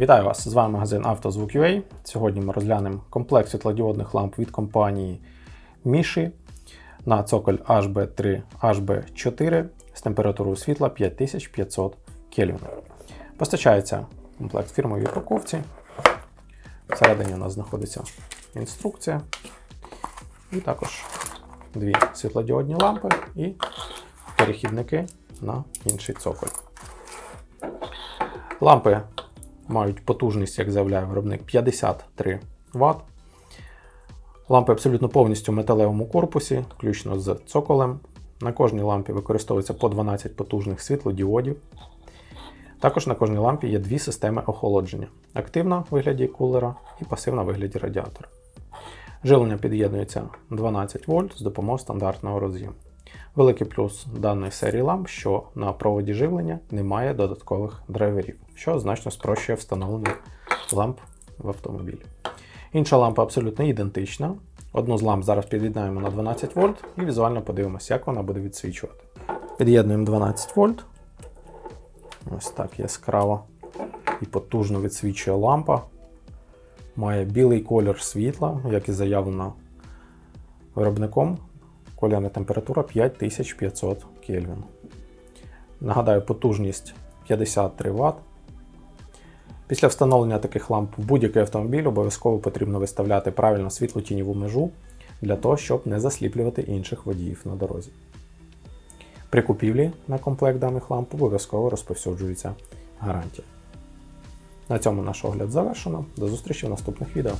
Вітаю вас! З вами магазин «Автозвук.UA». Сьогодні ми розглянемо комплект світлодіодних ламп від компанії Міші на цоколь HB3 HB4 з температурою світла 5500 Кельвін. Постачається комплект фірмовій упаковці. Всередині у нас знаходиться інструкція. І також дві світлодіодні лампи і перехідники на інший цоколь. Лампи мають потужність, як заявляє виробник, 53 Вт. Лампи абсолютно повністю в металевому корпусі, включно з цоколем. На кожній лампі використовується по 12 потужних світлодіодів. Також на кожній лампі є дві системи охолодження: активна в вигляді кулера і пасивна в вигляді радіатора. Живлення під'єднується 12 вольт з допомогою стандартного роз'єму. Великий плюс даної серії ламп, що на проводі живлення немає додаткових драйверів, що значно спрощує встановлення ламп в автомобілі. Інша лампа абсолютно ідентична. Одну з ламп зараз під'єднаємо на 12 вольт і візуально подивимося, як вона буде відсвічувати. Під'єднуємо 12 вольт. Ось так яскраво і потужно відсвічує лампа. Має білий колір світла, як і заявлено виробником. Колірна температура 5500 Кельвін. Нагадаю, потужність 53 Вт. Після встановлення таких ламп в будь-який автомобіль обов'язково потрібно виставляти правильно світло-тіньову межу для того, щоб не засліплювати інших водіїв на дорозі. При купівлі на комплект даних ламп обов'язково розповсюджується гарантія. На цьому наш огляд завершено. До зустрічі в наступних відео.